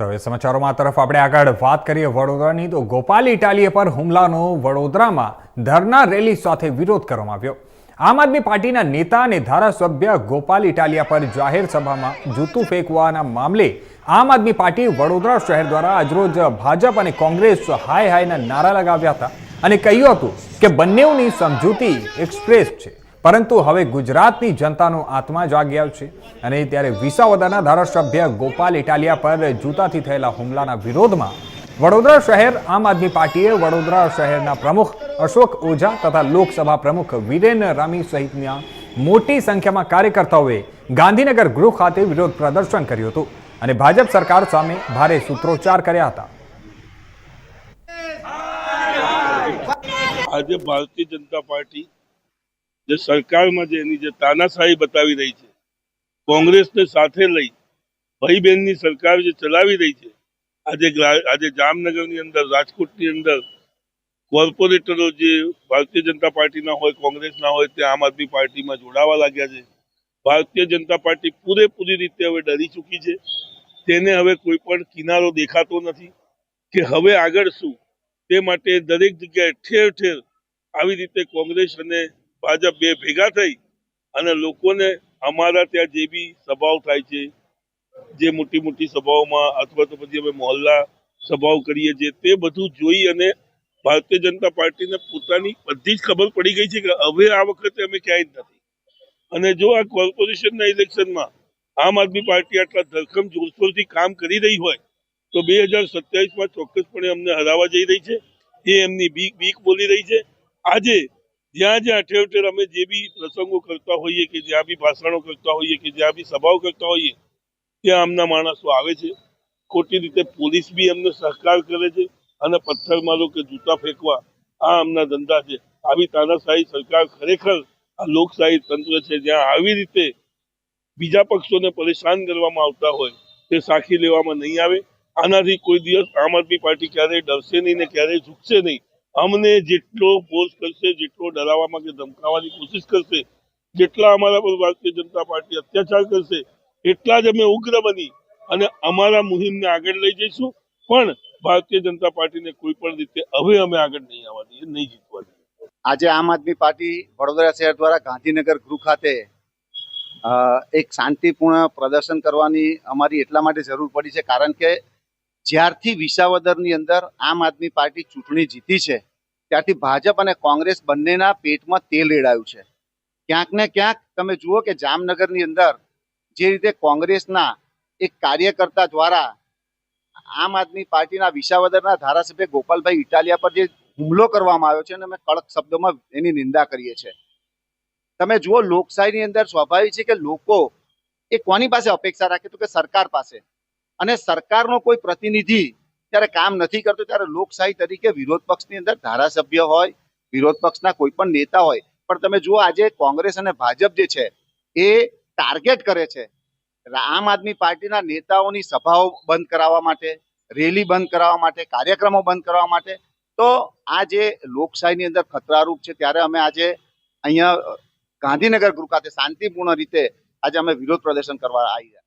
તો હવે સમાચારોમાં તરફ આપણે આગળ વાત કરીએ વડોદરાની, તો ગોપાલ ઇટાલીએ પર હુમલાનો વડોદરામાં ધરના રેલી સાથે વિરોધ કરવામાં આવ્યો. આમ આદમી પાર્ટીના નેતા અને ધારાસભ્ય ગોપાલ ઇટાલિયા પર જાહેર સભામાં જૂતું ફેંકવાના મામલે આમ આદમી પાર્ટી વડોદરા શહેર દ્વારા આજરોજ ભાજપ અને કોંગ્રેસ હાય હાયના નારા લગાવ્યા હતા અને કહ્યું હતું કે બંનેઓની સમજૂતી એક્સપ્રેસ છે. પરંતુ હવે ગુજરાતની જનતાનો આત્મા જાગ્યા છે. અને ત્યારે વિસાવદરના ધારાસભ્ય ગોપાલ ઇટાલિયા પર જૂતાથી થયેલા હુમલાના વિરોધમાં વડોદરા શહેર આમ આદમી પાર્ટીએ વડોદરા શહેરના પ્રમુખ અશોક ઓઝા તથા લોકસભા પ્રમુખ વિરેન રામી સહિતના મોટી સંખ્યામાં કાર્યકર્તાઓએ ગાંધીનગર ગૃહ ખાતે વિરોધ પ્રદર્શન કર્યું હતું અને ભાજપ સરકાર સામે ભારે સૂત્રોચ્ચાર કર્યા હતા. આજે ભારતીય જનતા પાર્ટી જે સરકારમાં જે એની જે તાનાશાહી બતાવી રહી છે, કોંગ્રેસને સાથે લઈ ભાઈ બહેનની સરકાર જે ચલાવી રહી છે, આજે આજે જામનગરની અંદર, રાજકોટની અંદર કોર્પોરેટરો જે ભારતીય જનતા પાર્ટીના હોય, કોંગ્રેસના હોય, તે આમ આદમી પાર્ટીમાં જોડાવા લાગ્યા છે. ભારતીય જનતા પાર્ટી પૂરેપૂરી રીતે હવે ડરી ચૂકી છે. તેને હવે કોઈ પણ કિનારો દેખાતો નથી કે હવે આગળ શું. તે માટે દરેક જગ્યાએ ઠેર ઠેર આવી રીતે કોંગ્રેસ અને ભાજપ બે ભેગા થઈ અને લોકોને અમારા ત્યાં જે બી સભાઓ થાય છે, જે મોટી મોટી સભાઓમાં અથવા તો પછી અમે મોહલ્લા સભાઓ કરીએ છીએ, તે બધું જોઈ અને ભારતીય જનતા પાર્ટીને પોતાની બધી જ ખબર પડી ગઈ છે કે હવે આ વખતે અમે ક્યાંય જ નથી. અને જો આ કોર્પોરેશનના ઇલેક્શનમાં આમ આદમી પાર્ટી આટલા ધરખમ જોરશોરથી કામ કરી રહી હોય, તો બે હજાર સત્યાવીસમાં ચોક્કસપણે અમને હરાવવા જઈ રહી છે. એ એમની બીક બીક બોલી રહી છે. આજે જ્યાં જ્યાં ઠેર ઠેર અમે જે બી પ્રસંગો કરતા હોઈએ કે જ્યાં બી ભાષણો કરતા હોઈએ કે જ્યાં બી સભાઓ કરતા હોઈએ, ત્યાં આમના માણસો આવે છે. ખોટી રીતે પોલીસ બી અમને સહકાર કરે છે અને પથ્થરમારો કે જૂતા ફેંકવા આ આમના ધંધા છે. આવી તાનાશાહી સરકાર ખરેખર આ લોકશાહી તંત્ર છે, જ્યાં આવી રીતે બીજા પક્ષોને પરેશાન કરવામાં આવતા હોય, તે સાખી લેવામાં નહીં આવે. આનાથી કોઈ દિવસ આમ આદમી પાર્ટી ક્યારેય ડરશે નહીં ને ક્યારેય ઝૂકશે નહીં. અમને જેટલો ફોર્સ કરશે, જેટલો ડરાવવામાં કે ધમકાવવાની કોશિશ કરશે, જેટલા અમારા પર ભારતીય જનતા પાર્ટી અત્યાચાર કરશે, એટલા જ અમે ઉગ્ર બની અને અમારા મુહિમને આગળ લઈ જઈશું. પણ ભારતીય જનતા પાર્ટીને કોઈ પણ રીતે હવે અમે આગળ નહીં આવવા દઈએ, નહીં જીતવા દઈએ. આજે આમ આદમી પાર્ટી વડોદરા શહેર દ્વારા ગાંધીનગર ગૃહ ખાતે એક શાંતિપૂર્ણ પ્રદર્શન કરવાની અમારી એટલા માટે જરૂર પડી છે, કારણ કે જ્યારથી વિસાવદરની અંદર આમ આદમી પાર્ટી ચૂંટણી જીતી છે, ત્યારથી ભાજપ અને કોંગ્રેસ બંનેના પેટમાં તેલ રેડાયું છે. ક્યાંક ને ક્યાંક તમે જુઓ કે જામનગરની અંદર જે રીતે કોંગ્રેસના એક કાર્યકર્તા દ્વારા આમ આદમી પાર્ટીના વિસાવદરના ધારાસભ્ય ગોપાલભાઈ ઇટાલિયા પર જે હુમલો કરવામાં આવ્યો છે અને અમે કડક શબ્દોમાં એની નિંદા કરીએ છીએ. તમે જુઓ લોકશાહીની અંદર સ્વાભાવિક છે કે લોકો એ કોની પાસે અપેક્ષા રાખે તો કે સરકાર પાસે? અને સરકારનો કોઈ પ્રતિનિધિ જ્યારે કામ નથી કરતો, ત્યારે લોકશાહી તરીકે વિરોધ પક્ષની અંદર ધારાસભ્ય હોય, વિરોધ પક્ષના કોઈ પણ નેતા હોય. પણ તમે જુઓ આજે કોંગ્રેસ અને ભાજપ જે છે, એ ટાર્ગેટ કરે છે આમ આદમી પાર્ટીના નેતાઓની સભાઓ બંધ કરાવવા માટે, રેલી બંધ કરાવવા માટે, કાર્યક્રમો બંધ કરવા માટે. તો આ જે લોકશાહીની અંદર ખતરારૂપ છે, ત્યારે અમે આજે અહીંયા ગાંધીનગર ગૃહ ખાતે શાંતિપૂર્ણ રીતે આજે અમે વિરોધ પ્રદર્શન કરવા આવી રહ્યા.